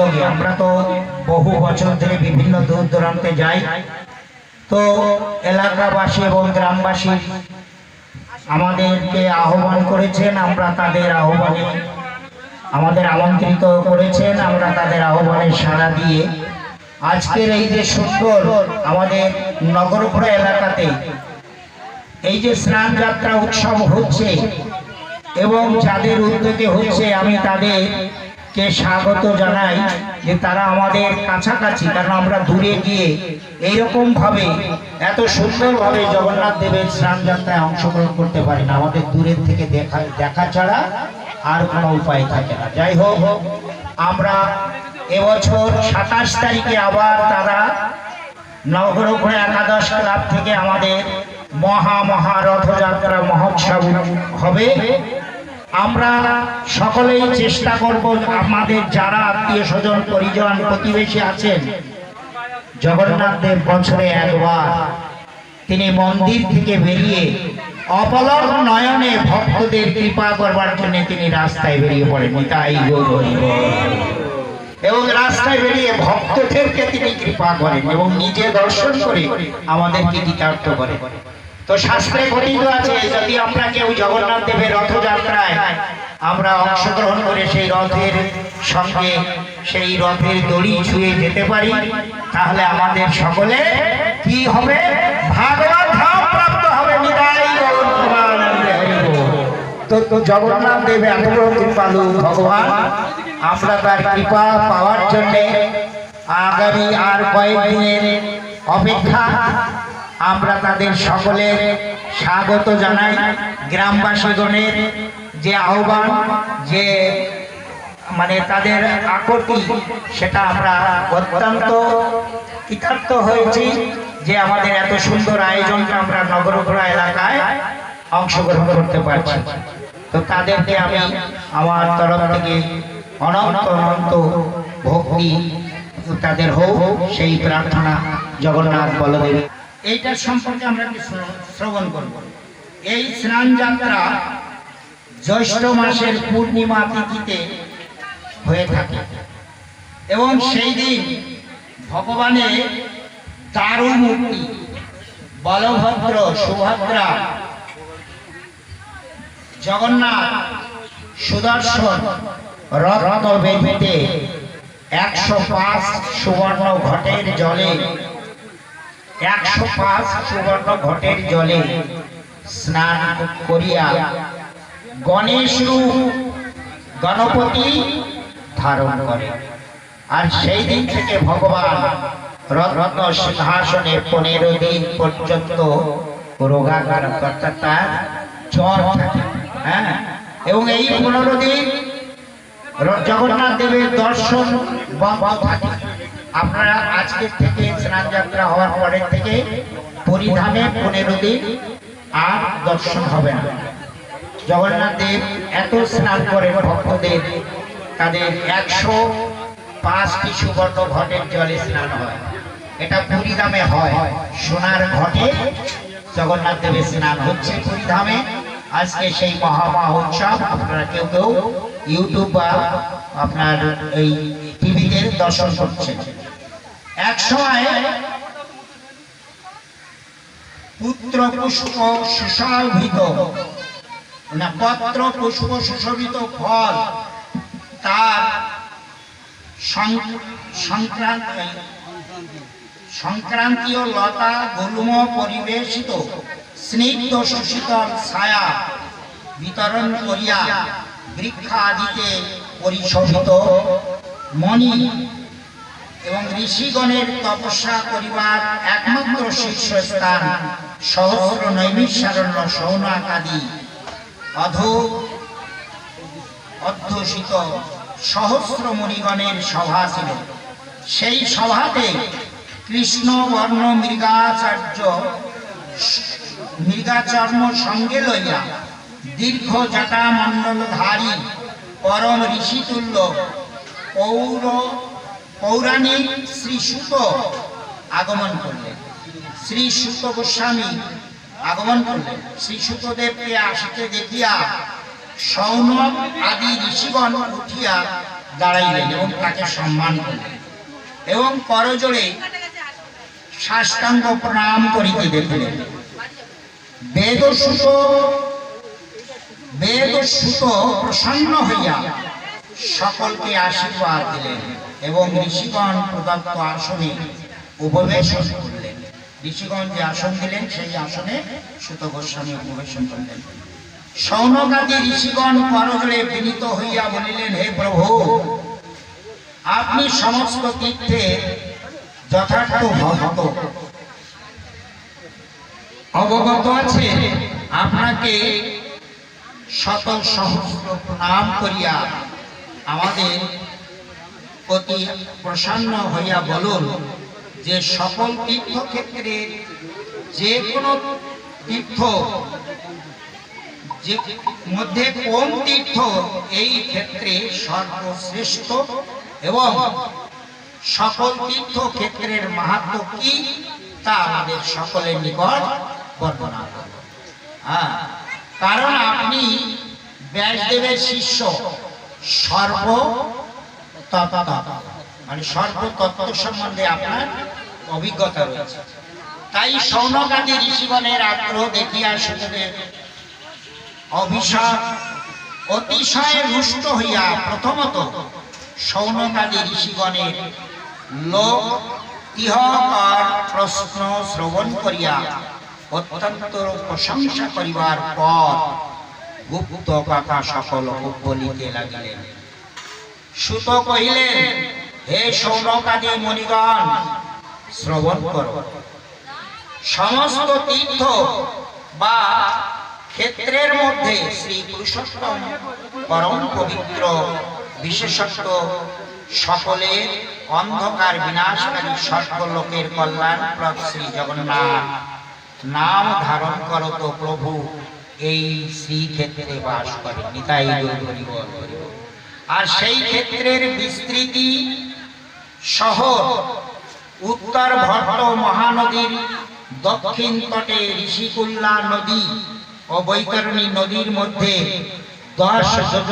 উদ্যোগে আমরা তো বহু বছর ধরে বিভিন্ন দূর দূরান্তে যাই। তো এলাকাবাসী এবং গ্রামবাসী আমাদেরকে আহ্বান করেছেন, আমরা তাদের আহ্বানে, আমাদের আমন্ত্রিত করেছেন, আমরা তাদের আহ্বানে সাড়া দিয়ে আজকের এই যে সুন্দর আমাদের নগরপুরা এলাকাতে এই যে স্নান যাত্রা উৎসব হচ্ছে এবং যাদের উদ্যোগে হচ্ছে আমি তাদেরকে স্বাগত জানাই যে তারা আমাদের কাছাকাছি, কারণ আমরা দূরে গিয়ে এইরকম ভাবে এত সুন্দরভাবে জগন্নাথ দেবের স্নান যাত্রায় অংশগ্রহণ করতে পারি না। আমাদের দূরের থেকে দেখা দেখা ছাড়া আর কোনো উপায় থাকে না। যাই হোক, আমরা এবছর সাতাশ তারিখে আবার তারা নগরপুরে একাদশ ক্লাব থেকে আমাদের মহা মহা রথযাত্রা মহোৎসব হবে। আমরা সকলেই চেষ্টা করব আমাদের যারা আত্মীয় স্বজন, পরিজন, প্রতিবেশী আছেন, জগন্নাথ দেব বছরে একবার। তিনি মন্দির থেকে বেরিয়ে অপলক নয়নে ভক্তদের কৃপা করবার জন্য তিনি রাস্তায় বেরিয়ে পড়েন। তাই এবং রাস্তায় বেরিয়ে ভক্তদেরকে তিনি কৃপা করেন এবং নিজে দর্শন করে আমাদেরকে কৃতার্থ করেন। তো শাস্ত্রে কথিত আছে, যদি আমরা কেউ জগন্নাথ দেবের রথযাত্রায় আমরা অংশগ্রহণ করে সেই রথের সঙ্গে সেই রথের দড়ি ছুঁয়ে যেতে পারি, তাহলে আমাদের সকলে কি হবে। তো জগন্নাথ দেব ভগবান, আমরা তার কৃপা পাওয়ার জন্য আগামী আর কয়েক কয়েকদিনের অপেক্ষা আমরা তাদের সকলের স্বাগত জানাই গ্রামবাসীগণের যে আহ্বান, যে মানে তাদের আকতি সেটা আমরা অত্যন্ত কৃতার্থ হয়েছি যে আমাদের এত সুন্দর আয়োজনটা আমরা নগরপুরা এলাকায় অংশগ্রহণ করতে পারছি। তো তাদেরকে আমি আমার তরফ থেকে অনন্ত অনন্ত ভক্তি তাদের হোক, সেই প্রার্থনা জগন্নাথ বলদেব। এইটার সম্পর্কে আমরা শ্রবণ করব। এই স্নান যাত্রা জ্যৈষ্ঠ মাসের পূর্ণিমা তিথিতে হয়ে থাকে। এবং সেই দিন ভগবানের দারু মূর্তি, বলভদ্র সুভদ্রা, জগন্নাথ সুদর্শন রত্ন বেদিতে একশো পাঁচ সুবর্ণ ঘটের জলে একশো পাঁচ সুবর্ণ ঘটের জলে স্নান করিয়া গণেশ রূপ গণপতি ধারণ করে। আর সেই দিন থেকে ভগবান রত্ন সিংহাসনে পনেরো দিন পর্যন্ত রোগাকার অর্থাৎ তার জ্বর থাকে। হ্যাঁ? এবং এই পনেরো দিন জগন্নাথ দেবের দর্শন বন্ধ থাকে। আপনারা আজকের থেকে স্নান যাত্রা হওয়ার পরের থেকে পরিধামে পনেরো দিন আর দর্শন হবে না। জগন্নাথ দেব এত স্নান করেন ভক্তদের, তাদের একশো পাঁচটি সুবর্ণ ঘটের জলে স্নান হয়। এটা পুরীধামে হয়, সোনার ঘটে জগন্নাথ দেবের স্নান হচ্ছে পুরীধামে। আজকে সেই মহামা উৎসব, আপনারা কেউ কেউ ইউটিউব বা আপনার এই টিভিতে দর্শন করছেন। এক সময় পুত্র পুষ্প সুশোভিত, না, পত্র পুষ্প সুশোভিত ফল তার সংক্রান্ত, সংক্রান্তীয় লতা গুলুম পরিবেশিত, স্নিগ্ধ সুশীতল ছায়া বিতরণ করিয়া বৃক্ষাদিতে পরিশোভিত। মণি এবং ঋষিগণের তপস্যা করিবার একমাত্র শীর্ষস্থান সহস্র নৈমিষারণ্য সৌনাকাদি অধ অধ্যুষিত সহস্র মুনিগণের সভা ছিল। সেই সভাতে কৃষ্ণ, বর্ণ, মৃগাচার্য, মৃগাচর্ম সঙ্গে লইয়া দীর্ঘ জটা মণ্ডলধারী পরম ঋষিতুল্য পৌর পৌরাণিক শ্রী সুত আগমন করলেন। শ্রী সুত গোস্বামী আগমন করলেন। শ্রী সুতদেবকে আসিতে দেখিয়া সৌনক আদি ঋষিগণ উঠিয়া দাঁড়াইলেন এবং তাকে সম্মান করলেন এবং করজোড়ে সাষ্টাঙ্গ প্রণাম করিতে দেখলেন। বেদসুত বেদসুত প্রসন্ন হইয়া সকলকে আশীর্বাদ দিলেন। এবং ঋষিগণ প্রদত্ত আসনে উপবেশন করলেন। ঋষিগণ যে আসন দিলেন, সেই আসনে সুত গোস্বামী উপবেশন করলেন। সৌনকাদি ঋষিগণ করজোড়ে বিনীত হইয়া বলিলেন, হে প্রভু, আপনি সমস্ত তীর্থে যথার্থ ভক্ত। অবগত আছে, আপনাকে শত সহস্র প্রণাম করিয়া আমাদের প্রতি প্রসন্ন হইয়া বলুন যে সকল তীর্থক্ষেত্রে যে কোনো তীর্থ, যে মধ্যে কোন তীর্থ এই ক্ষেত্রে সর্বশ্রেষ্ঠ এবং সকল তীর্থ ক্ষেত্রের মাহাত্ম কি তা আমাদের সকলের নিকট বর্ণনা হ্যাঁ কারণ আপনি ব্যাসদেবের শিষ্য, সর্ব তত্ত্ব। মানে সর্বতত্ত্ব সম্বন্ধে আপনার অভিজ্ঞতা রয়েছে। তাই সৌনকাদি ঋষিগণের আগ্রহ দেখিয়া অভিশাপ অতিশয় রুষ্ট হইয়া প্রথমত সৌনকাদি ঋষিগণের লোক ইহকার প্রশ্ন শ্রবণ করিয়া অত্যন্ত প্রশংসা করিবার পর গুপ্ত কাকা সকল লাগিলেন। সুত কহিলেন, হে সৌনকাদি মণিগণ, শ্রবণ করো। সমস্ত তীর্থ বা ক্ষেত্রের মধ্যে শ্রী পুরুষোত্তম পরম পবিত্র বিশেষত্ব সকলের অন্ধকার বিনাশকারী সর্বলোকের কল্যাণপ্রদ শ্রী জগন্নাথ। নাম ধারণ করত প্রভু, এই শ্রীক্ষেত্রে বাস করে। নিতাই বল। আর সেই ক্ষেত্রের বিস্তৃতি শহর উত্তর ভট্ট মহানদীর দক্ষিণ তটে ঋষিকুল্লা নদী ও বৈতরণী নদীর মধ্যে দশ যোজন